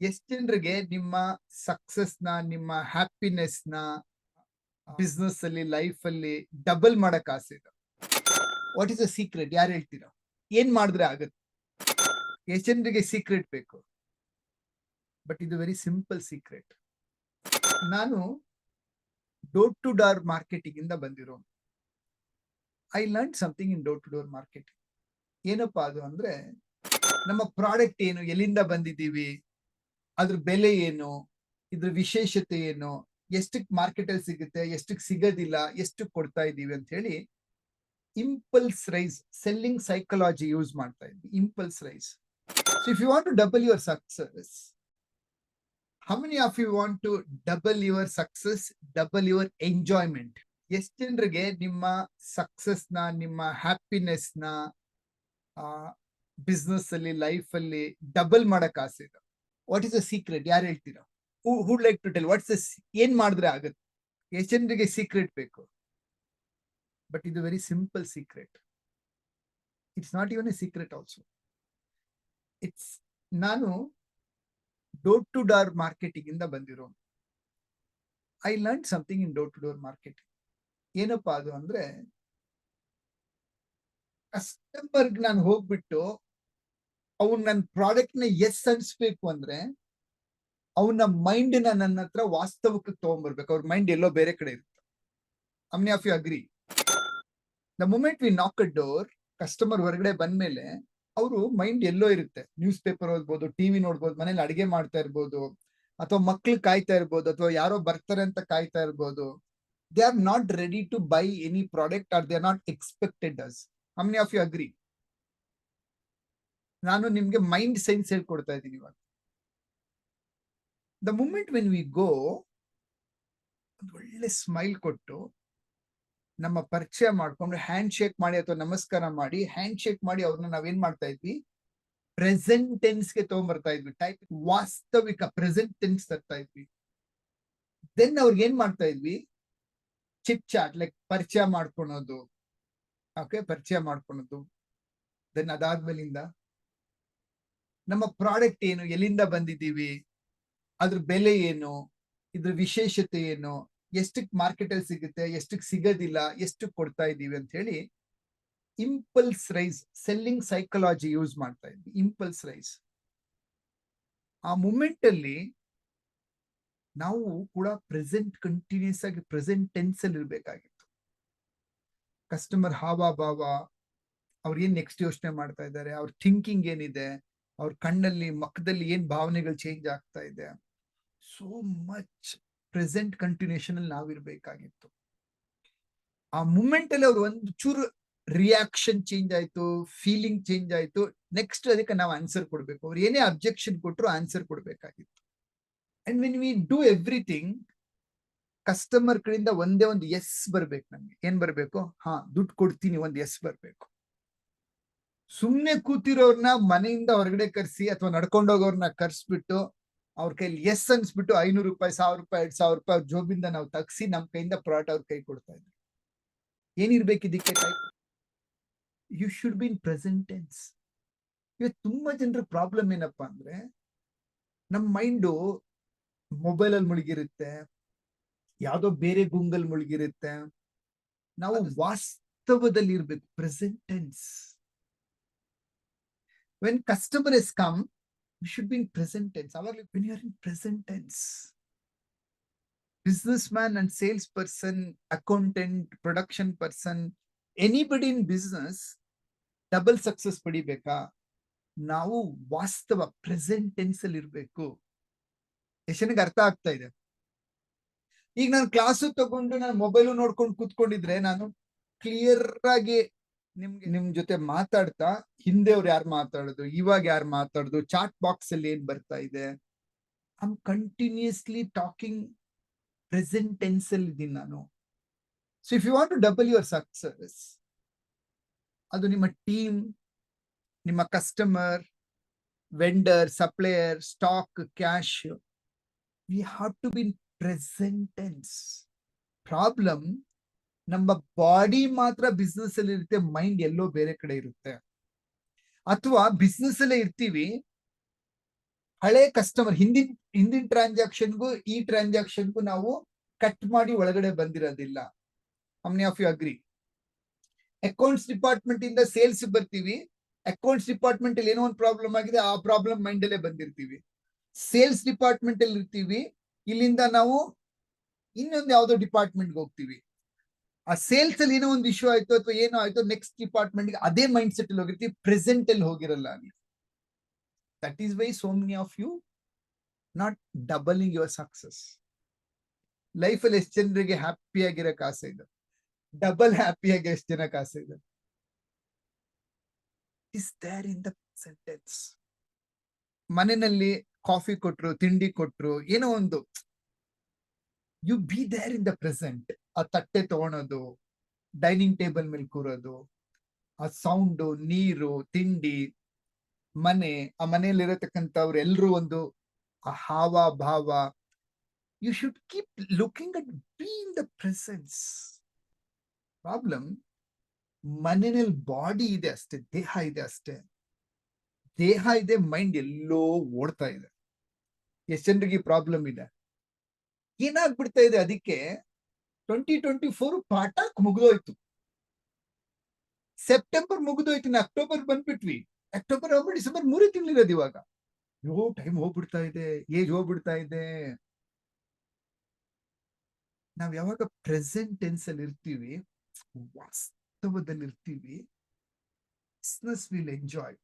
ಎಷ್ಟ್ ಜನರಿಗೆ ನಿಮ್ಮ ಸಕ್ಸಸ್ನ, ನಿಮ್ಮ ಹ್ಯಾಪಿನೆಸ್ನ ಬಿಸ್ನೆಸ್ ಅಲ್ಲಿ ಲೈಫ್ ಅಲ್ಲಿ ಡಬಲ್ ಮಾಡಕ್ ಆಸೆ ಇದೆ? ವಾಟ್ ಇಸ್ ಅ ಸೀಕ್ರೆಟ್ ಯಾರು ಹೇಳ್ತೀರಾ? ಏನ್ ಮಾಡಿದ್ರೆ ಆಗತ್ತೆ? ಎಷ್ಟ್ ಜನರಿಗೆ ಸೀಕ್ರೆಟ್ ಬೇಕು? ಬಟ್ ಇದು ವೆರಿ ಸಿಂಪಲ್ ಸೀಕ್ರೆಟ್ ನಾನು ಡೋರ್ ಟು ಡೋರ್ ಮಾರ್ಕೆಟಿಂಗ್ ಇಂದ ಬಂದಿರೋ I learn something in door to door marketing ಏನಪ್ಪಾ ಅದು ಅಂದ್ರೆ, ನಮ್ಮ ಪ್ರಾಡಕ್ಟ್ ಏನು, ಎಲ್ಲಿಂದ ಬಂದಿದ್ದೀವಿ? ಅದ್ರ ಬೆಲೆ ಏನು? ಇದ್ರ ವಿಶೇಷತೆ ಏನು? ಎಷ್ಟಕ್ ಮಾರ್ಕೆಟ್ ಅಲ್ಲಿ ಸಿಗುತ್ತೆ? ಎಷ್ಟಕ್ ಸಿಗೋದಿಲ್ಲ? ಎಷ್ಟು ಕೊಡ್ತಾ ಇದೀವಿ ಅಂತ ಹೇಳಿ impulse rise selling psychology use ಮಾಡ್ತಾ ಇದ್ವಿ. Impulse rise so if you want to double your success how many of you want to double your success double your enjoyment ಎಷ್ಟು ಜನರಿಗೆ ನಿಮ್ಮ ಸಕ್ಸಸ್ನ, ನಿಮ್ಮ ಹ್ಯಾಪಿನೆಸ್ನ ಬಿಸ್ನೆಸ್ ಅಲ್ಲಿ ಲೈಫ್ ಅಲ್ಲಿ ಡಬಲ್ ಮಾಡಕ್ ಆಸೆ ಇದೆ. ವಾಟ್ ಇಸ್ ಅ ಸೀಕ್ರೆಟ್ ಯಾರು ಹೇಳ್ತೀರಾ? Who'd like to tell what's ಏನ್ ಮಾಡಿದ್ರೆ ಆಗುತ್ತೆ? ಎಷ್ಟು ಜನರಿಗೆ ಸೀಕ್ರೆಟ್ ಬೇಕು? ಬಟ್ ಇದು very simple secret it's not even a secret also it's ನಾನು ಡೋರ್ ಟು ಡೋರ್ ಮಾರ್ಕೆಟಿಂಗ್ ಇಂದ ಬಂದಿರೋ I learn something in door to door marketing ಏನಪ್ಪಾ ಅದು ಅಂದ್ರೆ ಕಸ್ಟಮರ್ಗ್ ನಾನು ಹೋಗ್ಬಿಟ್ಟು ಅವ್ನು ನನ್ನ ಪ್ರಾಡಕ್ಟ್ನ ಎಸ್ ಅನ್ಸ್ಬೇಕು ಅಂದ್ರೆ, ಅವನ ಮೈಂಡ್ನ ನನ್ನ ಹತ್ರ ವಾಸ್ತವಕ್ಕೆ ತಗೊಂಡ್ಬರ್ಬೇಕು ಅವ್ರ ಮೈಂಡ್ ಎಲ್ಲೋ ಬೇರೆ ಕಡೆ ಇರುತ್ತೆ. How many of you agree the moment we knock a door customer ಹೊರಗಡೆ ಬಂದ್ಮೇಲೆ ಅವರು ಮೈಂಡ್ ಎಲ್ಲೋ ಇರುತ್ತೆ. ನ್ಯೂಸ್ ಪೇಪರ್ ಓದ್ಬೋದು ಟಿವಿ ನೋಡ್ಬೋದು, ಮನೇಲಿ ಅಡಿಗೆ ಮಾಡ್ತಾ ಇರ್ಬೋದು, ಅಥವಾ ಮಕ್ಳು ಕಾಯ್ತಾ ಇರ್ಬೋದು, ಅಥವಾ ಯಾರೋ ಬರ್ತಾರೆ ಅಂತ ಕಾಯ್ತಾ ಇರ್ಬೋದು. They are not ready to buy any product or they are not expected us how many of you agree ನಾನು ನಿಮ್ಗೆ ಮೈಂಡ್ ಸೈನ್ಸ್ ಹೇಳ್ಕೊಡ್ತಾ ಇದ್ದೀನಿ ಇವಾಗ. The moment when we go ಒಂದು ಒಳ್ಳೆ ಸ್ಮೈಲ್ ಕೊಟ್ಟು ನಮ್ಮ ಪರಿಚಯ ಮಾಡ್ಕೊಂಡು ಹ್ಯಾಂಡ್ ಶೇಕ್ ಮಾಡಿ ಅಥವಾ ನಮಸ್ಕಾರ ಮಾಡಿ ಹ್ಯಾಂಡ್ ಶೇಕ್ ಮಾಡಿ ಅವ್ರನ್ನ ನಾವೇನ್ ಮಾಡ್ತಾ ಇದ್ವಿ? ಪ್ರೆಸೆಂಟ್ ಟೆನ್ಸ್ಗೆ ತಗೊಂಡ್ಬರ್ತಾ ಇದ್ವಿ. ಟೈಪ್ ವಾಸ್ತವಿಕ ಪ್ರೆಸೆಂಟ್ ಟೆನ್ಸ್ ತರ್ತಾ ಇದ್ವಿ. ದೆನ್ ಅವ್ರಿಗೆ ಏನ್ ಮಾಡ್ತಾ ಇದ್ವಿ? ಚಿಪ್ ಚಾಟ್ ಲೈಕ್ ಪರಿಚಯ ಮಾಡ್ಕೊಳೋದು. ಓಕೆ ಪರಿಚಯ ಮಾಡ್ಕೊಳೋದು. ದೆನ್ ಅದಾದ್ಮೇಲಿಂದ ನಮ್ಮ ಪ್ರಾಡಕ್ಟ್ ಏನು, ಎಲ್ಲಿಂದ ಬಂದಿದ್ದೀವಿ, ಅದ್ರ ಬೆಲೆ ಏನು, ಇದ್ರ ವಿಶೇಷತೆ ಏನು, ಎಷ್ಟಕ್ ಮಾರ್ಕೆಟ್ ಅಲ್ಲಿ ಸಿಗುತ್ತೆ, ಎಷ್ಟಕ್ ಸಿಗೋದಿಲ್ಲ ಎಷ್ಟು ಕೊಡ್ತಾ ಇದ್ದೀವಿ ಅಂತ ಹೇಳಿ impulse rise selling psychology use ಮಾಡ್ತಾ ಇದ್ವಿ. ಇಂಪಲ್ಸ್ ರೈಸ್ ಆ ಮೂಮೆಂಟ್ ಅಲ್ಲಿ ನಾವು ಕೂಡ ಪ್ರೆಸೆಂಟ್ ಕಂಟಿನ್ಯೂಸ್ ಆಗಿ ಪ್ರೆಸೆಂಟ್ ಟೆನ್ಸ್ ಅಲ್ಲಿ ಇರ್ಬೇಕಾಗಿತ್ತು. ಕಸ್ಟಮರ್ ಹಾವ ಭಾವ, ಅವ್ರು ಏನ್ ನೆಕ್ಸ್ಟ್ ಯೋಚನೆ ಮಾಡ್ತಾ ಇದ್ದಾರೆ, ಅವ್ರ ಥಿಂಕಿಂಗ್ ಏನಿದೆ ಅವ್ರ ಕಣ್ಣಲ್ಲಿ, ಮಕ್ಕದಲ್ಲಿ ಏನ್ ಭಾವನೆಗಳು ಚೇಂಜ್ ಆಗ್ತಾ ಇದೆ? ಸೋ ಮಚ್ ಪ್ರೆಸೆಂಟ್ ಕಂಟಿನ್ಯೂಷನ್ ಅಲ್ಲಿ ನಾವಿರ್ಬೇಕಾಗಿತ್ತು. ಆ ಮೂಮೆಂಟ್ ಅಲ್ಲಿ ಅವ್ರು ಒಂದು ಚೂರು ರಿಯಾಕ್ಷನ್ ಚೇಂಜ್ ಆಯ್ತು ಫೀಲಿಂಗ್ ಚೇಂಜ್ ಆಯ್ತು. ನೆಕ್ಸ್ಟ್ ಅದಕ್ಕೆ ನಾವು ಆನ್ಸರ್ ಕೊಡ್ಬೇಕು. ಅವ್ರು ಏನೇ ಅಬ್ಜೆಕ್ಷನ್ ಕೊಟ್ಟರು answer ಕೊಡ್ಬೇಕಾಗಿತ್ತು. And when we do everything customer ಕಡೆಯಿಂದ ಒಂದೇ ಒಂದು ಎಸ್ ಬರ್ಬೇಕು ನಮ್ಗೆ. ಏನ್ ಬರ್ಬೇಕು? ಹಾ, ದುಡ್ಡು ಕೊಡ್ತೀನಿ, ಒಂದು ಎಸ್ ಬರ್ಬೇಕು. ಸುಮ್ನೆ ಕೂತಿರೋರ್ನ ಮನೆಯಿಂದ ಹೊರಗಡೆ ಕರ್ಸಿ ಅಥವಾ ನಡ್ಕೊಂಡೋಗೋರ್ನ ಕರ್ಸ್ಬಿಟ್ಟು ಅವ್ರ ಕೈಲಿ ಎಸ್ ಅನ್ಸ್ಬಿಟ್ಟು ಐನೂರು ರೂಪಾಯಿ ಸಾವಿರ ರೂಪಾಯಿ ಎರಡ್ ಸಾವಿರ ರೂಪಾಯಿ ಅವ್ರ ಜೋಬಿಂದ ನಾವು ತಗ್ಸಿ ನಮ್ ಕೈಯಿಂದ ಪ್ರಾಡಕ್ಟ್ ಅವ್ರ ಕೈ ಕೊಡ್ತಾ ಇದ್ವಿ ಏನಿರ್ಬೇಕು ಇದಕ್ಕೆ type you should be in present tense ಇವತ್ತು ತುಂಬಾ ಜನರ ಪ್ರಾಬ್ಲಮ್ ಏನಪ್ಪಾ ಅಂದ್ರೆ ನಮ್ ಮೈಂಡು ಮೊಬೈಲ್ ಅಲ್ಲಿ ಮುಳುಗಿರುತ್ತೆ ಯಾವ್ದೋ ಬೇರೆ ಗುಂಗಲ್ ಮುಳುಗಿರುತ್ತೆ. ನಾವು ವಾಸ್ತವದಲ್ಲಿ ಇರ್ಬೇಕು present tense when customer has come, we should be in present tense. When you are in present tense, businessman and salesperson, accountant, production person, anybody in business, double success ಪಡಿಬೇಕಾ ನಾವು ವಾಸ್ತವ present tense ಅಲ್ಲಿ ಇರಬೇಕು ಎಷ್ಟನಿಗೆ ಅರ್ಥ ಆಗ್ತಾ ಇದೆ ಈಗ ನಾನು class ತಗೊಂಡು ನಾನು ಮೊಬೈಲು ನೋಡ್ಕೊಂಡು ಕೂತ್ಕೊಂಡಿದ್ರೆ ನಾನು ಕ್ಲಿಯರ್ ಆಗಿ ನಿಮ್ಗೆ? ನಿಮ್ ಜೊತೆ ಮಾತಾಡ್ತಾ ಹಿಂದೆ ಅವ್ರು ಯಾರು ಮಾತಾಡೋದು, ಇವಾಗ ಯಾರು ಮಾತಾಡೋದು ಚಾಟ್ ಬಾಕ್ಸ್ ಅಲ್ಲಿ ಏನ್ ಬರ್ತಾ ಇದೆ? I continuously talking present tense ಅಲ್ಲಿ ಇದ್ದೀನಿ ನಾನು. So if you want to double your success ಅದು ನಿಮ್ಮ ಟೀಮ್ ನಿಮ್ಮ customer vendor supplier stock cash we have to be in present tense problem ನಮ್ಮ ಬಾಡಿ ಮಾತ್ರ ಬಿಸ್ನೆಸ್ ಅಲ್ಲಿ ಇರುತ್ತೆ ಮೈಂಡ್ ಎಲ್ಲೋ ಬೇರೆ ಕಡೆ ಇರುತ್ತೆ. ಅಥವಾ ಬಿಸ್ನೆಸ್ ಅಲ್ಲೇ ಇರ್ತೀವಿ, ಹಳೆ ಕಸ್ಟಮರ್ ಹಿಂದಿನ ಹಿಂದಿನ ಟ್ರಾನ್ಸಾಕ್ಷನ್ಗೂ ಈ ಟ್ರಾನ್ಸಾಕ್ಷನ್ಗೂ ನಾವು ಕಟ್ ಮಾಡಿ ಒಳಗಡೆ ಬಂದಿರೋದಿಲ್ಲ. Many of you agree accounts department ಇಂದ ಸೇಲ್ಸ್ ಬರ್ತೀವಿ ಅಕೌಂಟ್ಸ್ ಡಿಪಾರ್ಟ್ಮೆಂಟ್ ಅಲ್ಲಿ ಏನೋ ಒಂದು ಪ್ರಾಬ್ಲಮ್ ಆಗಿದೆ, ಆ ಪ್ರಾಬ್ಲಮ್ ಮೈಂಡ್ ಅಲ್ಲೇ ಬಂದಿರ್ತೀವಿ. ಸೇಲ್ಸ್ ಡಿಪಾರ್ಟ್ಮೆಂಟ್ ಅಲ್ಲಿ ಇರ್ತೀವಿ ಇಲ್ಲಿಂದ ನಾವು ಇನ್ನೊಂದು ಯಾವ್ದೋ ಡಿಪಾರ್ಟ್ಮೆಂಟ್ ಹೋಗ್ತೀವಿ. ಆ ಸೇಲ್ಸ್ ಅಲ್ಲಿ ಏನೋ ಒಂದು ಇಶ್ಯೂ ಆಯ್ತು ಅಥವಾ ಏನೋ ಆಯ್ತು ನೆಕ್ಸ್ಟ್ ಡಿಪಾರ್ಟ್ಮೆಂಟ್ ಅದೇ ಮೈಂಡ್ ಸೆಟ್ ಅಲ್ಲಿ ಹೋಗಿರ್ತೀವಿ ಪ್ರೆಸೆಂಟ್ ಅಲ್ಲಿ ಹೋಗಿರಲ್ಲ ಅಲ್ಲಿ that is why so many of you not doubling your success life ಅಲ್ಲಿ ಎಷ್ಟು ಜನರಿಗೆ ಹ್ಯಾಪಿ ಆಗಿರಕ್ ಆಸೆ ಇದೆ. ಡಬಲ್ ಹ್ಯಾಪಿ ಆಗಿ ಎಷ್ಟು ಜನಕ್ಕೆ ಆಸೆ ಇದೆ. Is there in the sentence ಮನೆಯಲ್ಲಿ ಕಾಫಿ ಕೊಟ್ರು, ತಿಂಡಿ ಕೊಟ್ರು, ಏನೋ ಒಂದು you be there in the present ಆ ತಟ್ಟೆ ತಗೊಳೋದು ಡೈನಿಂಗ್ ಟೇಬಲ್ ಮೇಲೆ ಕೂರೋದು, ಆ ಸೌಂಡು ನೀರು, ತಿಂಡಿ, ಮನೆ, ಆ ಮನೆಯಲ್ಲಿರತಕ್ಕಂಥವ್ರು ಎಲ್ಲರೂ ಒಂದು ಆ ಹಾವ, ಭಾವ. You should keep looking at be in the presence problem ಮನೆಯಲ್ಲಿ ಬಾಡಿ ಇದೆ ಅಷ್ಟೇ, ದೇಹ ಇದೆ ಅಷ್ಟೇ. ದೇಹ ಇದೆ ಮೈಂಡ್ ಎಲ್ಲೋ ಓಡ್ತಾ ಇದೆ. ಎಷ್ಟು ಜನರಿಗೆ ಪ್ರಾಬ್ಲಮ್ ಇದೆ? ಏನಾಗ್ಬಿಡ್ತಾ ಇದೆ ಅದಕ್ಕೆ ಟ್ವೆಂಟಿ ಟ್ವೆಂಟಿ ಫೋರ್ ಪಾಠ ಮುಗಿದೋಯ್ತು. ಸೆಪ್ಟೆಂಬರ್ ಮುಗಿದೋಯ್ತು ಅಕ್ಟೋಬರ್ ಬಂದ್ಬಿಟ್ವಿ. ಅಕ್ಟೋಬರ್ ನವಂಬರ್ ಡಿಸೆಂಬರ್ ಮೂರೇ ತಿಂಗಳಿರೋದು ಇವಾಗ. ಯೋ ಟೈಮ್ ಹೋಗ್ಬಿಡ್ತಾ ಇದೆ. ಏಜ್ ಹೋಗ್ಬಿಡ್ತಾ ಇದೆ. ನಾವ್ ಯಾವಾಗ ಪ್ರೆಸೆಂಟ್ ಟೆನ್ಸ್ ಅಲ್ಲಿ ಇರ್ತೀವಿ, ವಾಸ್ತವದಲ್ಲಿ ಇರ್ತೀವಿ ಬಿಸ್ನೆಸ್ ವಿಲ್ ಎಂಜಾಯ್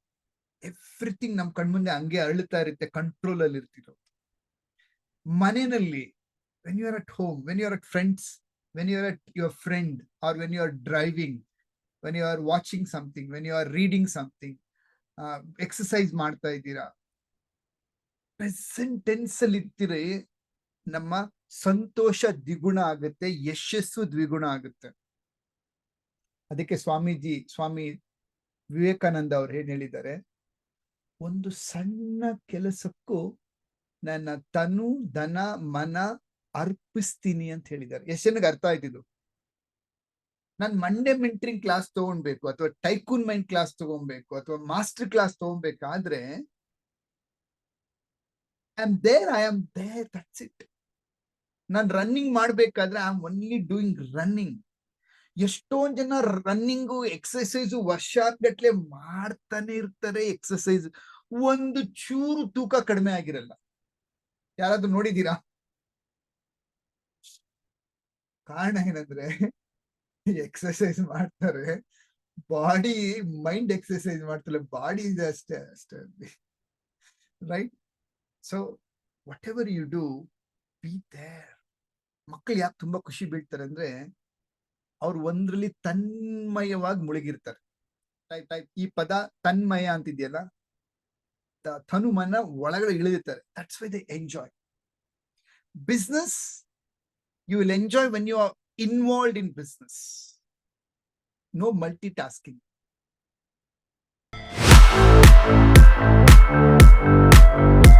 ಎವ್ರಿಥಿಂಗ್ ನಮ್ ಕಣ್ಮುಂದೆ ಹಂಗೆ ಅರಳುತ್ತಾ ಇರುತ್ತೆ ಕಂಟ್ರೋಲ್ ಅಲ್ಲಿ ಇರ್ತಿರೋ ಮನೆಯಲ್ಲಿ when you are at home when you are at friends when you are at your friend or when you are driving when you are watching something when you are reading something exercise ಮಾಡ್ತಾ ಇದ್ದೀರಾ? Present tense ಅಲ್ಲಿ ಇರ್ತೀರಿ ನಮ್ಮ ಸಂತೋಷ ದ್ವಿಗುಣ ಆಗುತ್ತೆ, ಯಶಸ್ಸು ದ್ವಿಗುಣ ಆಗುತ್ತೆ. ಅದಕ್ಕೆ ಸ್ವಾಮೀಜಿ, ಸ್ವಾಮಿ ವಿವೇಕಾನಂದ ಅವ್ರು ಏನ್ ಹೇಳಿದ್ದಾರೆ? ಒಂದು ಸಣ್ಣ ಕೆಲಸಕ್ಕೂ ನನ್ನ ತನು, ಧನ, ಮನ ಅರ್ಪಿಸ್ತೀನಿ ಅಂತ ಹೇಳಿದ್ದಾರೆ. ಎಷ್ಟು ಜನಕ್ಕೆ ಅರ್ಥ ಆಯ್ತಿದ್ದು ನಾನು ಮಂಡೇ ಮೆಂಟ್ರಿಂಗ್ ಕ್ಲಾಸ್ ತಗೊಳ್ಬೇಕು ಅಥವಾ ಟೈಕೂನ್ ಮೈಂಡ್ ಕ್ಲಾಸ್ ತಗೊಬೇಕು ಅಥವಾ ಮಾಸ್ಟರ್ ಕ್ಲಾಸ್ ತಗೊಬೇಕಾದ್ರೆ I am there I am there that's it ನಾನು ರನ್ನಿಂಗ್ ಮಾಡ್ಬೇಕಾದ್ರೆ I am only doing running ಎಷ್ಟೊಂದ್ ಜನ ರನ್ನಿಂಗು ಎಕ್ಸರ್ಸೈಸ್ ವರ್ಷಾನ್ಗಟ್ಲೆ ಮಾಡ್ತಾನೆ ಇರ್ತಾರೆ ಎಕ್ಸರ್ಸೈಸ್ ಒಂದು ಚೂರು ತೂಕ ಕಡಿಮೆ ಆಗಿರಲ್ಲ. ಯಾರಾದ್ರೂ ನೋಡಿದೀರಾ ಕಾರಣ ಏನಂದ್ರೆ ಎಕ್ಸರ್ಸೈಸ್ ಮಾಡ್ತಾರೆ. ಬಾಡಿ ಮೈಂಡ್ ಎಕ್ಸರ್ಸೈಸ್ ಮಾಡ್ತಾರೆ ಬಾಡಿ ಇದೆ ಅಷ್ಟೇ ಅಷ್ಟೇ right so whatever you do be there ಮಕ್ಕಳು ಯಾಕೆ ತುಂಬಾ ಖುಷಿ ಬೀಳ್ತಾರೆ ಅಂದ್ರೆ, ಅವ್ರು ಒಂದ್ರಲ್ಲಿ ತನ್ಮಯವಾಗಿ ಮುಳುಗಿರ್ತಾರೆ. ಈ ಪದ ತನ್ಮಯ ಅಂತಿದೆಯಲ್ಲ ತನುಮನ ಒಳಗಡೆ ಇಳಿದಿರ್ತಾರೆ. That's why they enjoy business you will enjoy when you are involved in business. No multitasking. Thank you.